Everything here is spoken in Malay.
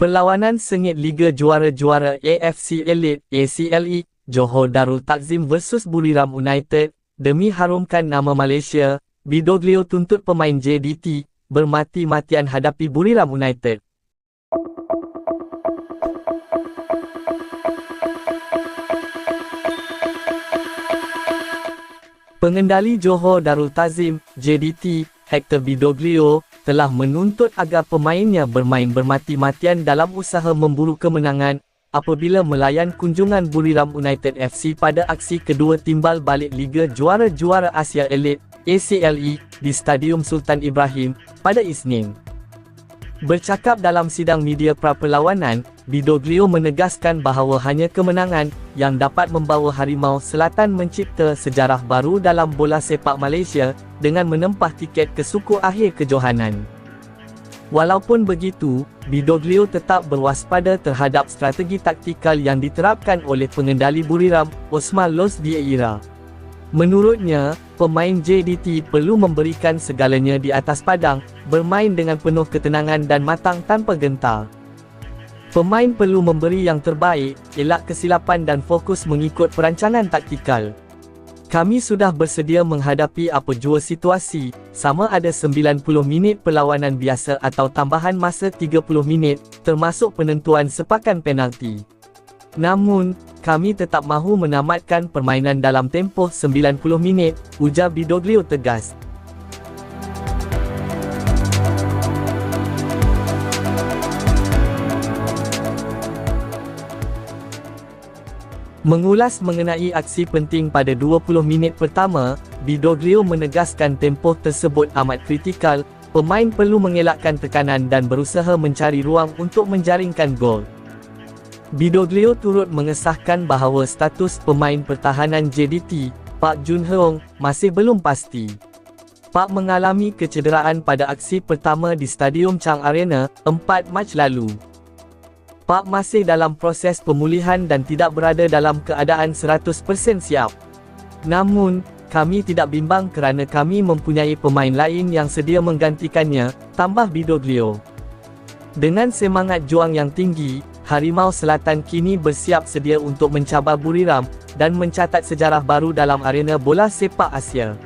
Perlawanan sengit Liga Juara-Juara AFC Elite ACLE Johor Darul Takzim versus Buriram United demi harumkan nama Malaysia, Bidoglio tuntut pemain JDT bermati-matian hadapi Buriram United. Pengendali Johor Darul Tazim, JDT, Hector Bidoglio, telah menuntut agar pemainnya bermain bermati-matian dalam usaha memburu kemenangan apabila melayan kunjungan Buriram United FC pada aksi kedua timbal balik Liga Juara-Juara Asia Elite ACLE di Stadium Sultan Ibrahim pada Isnin. Bercakap dalam sidang media pra-perlawanan, Bidoglio menegaskan bahawa hanya kemenangan yang dapat membawa Harimau Selatan mencipta sejarah baru dalam bola sepak Malaysia dengan menempah tiket ke suku akhir kejohanan. Walaupun begitu, Bidoglio tetap berwaspada terhadap strategi taktikal yang diterapkan oleh pengendali Buriram, Osman Los Dieira. Menurutnya, pemain JDT perlu memberikan segalanya di atas padang, bermain dengan penuh ketenangan dan matang tanpa gentar. Pemain perlu memberi yang terbaik, elak kesilapan dan fokus mengikut perancangan taktikal. Kami sudah bersedia menghadapi apa jua situasi, sama ada 90 minit perlawanan biasa atau tambahan masa 30 minit, termasuk penentuan sepakan penalti. Namun, kami tetap mahu menamatkan permainan dalam tempoh 90 minit, ujar Bidoglio tegas. Mengulas mengenai aksi penting pada 20 minit pertama, Bidoglio menegaskan tempoh tersebut amat kritikal, pemain perlu mengelakkan tekanan dan berusaha mencari ruang untuk menjaringkan gol. Bidoglio turut mengesahkan bahawa status pemain pertahanan JDT, Pak Jun Heong, masih belum pasti. Pak mengalami kecederaan pada aksi pertama di Stadium Chang Arena, 4 Mac lalu. Pak masih dalam proses pemulihan dan tidak berada dalam keadaan 100% siap. Namun, kami tidak bimbang kerana kami mempunyai pemain lain yang sedia menggantikannya, tambah Bidoglio. Dengan semangat juang yang tinggi, Harimau Selatan kini bersiap sedia untuk mencabar Buriram dan mencatat sejarah baru dalam arena bola sepak Asia.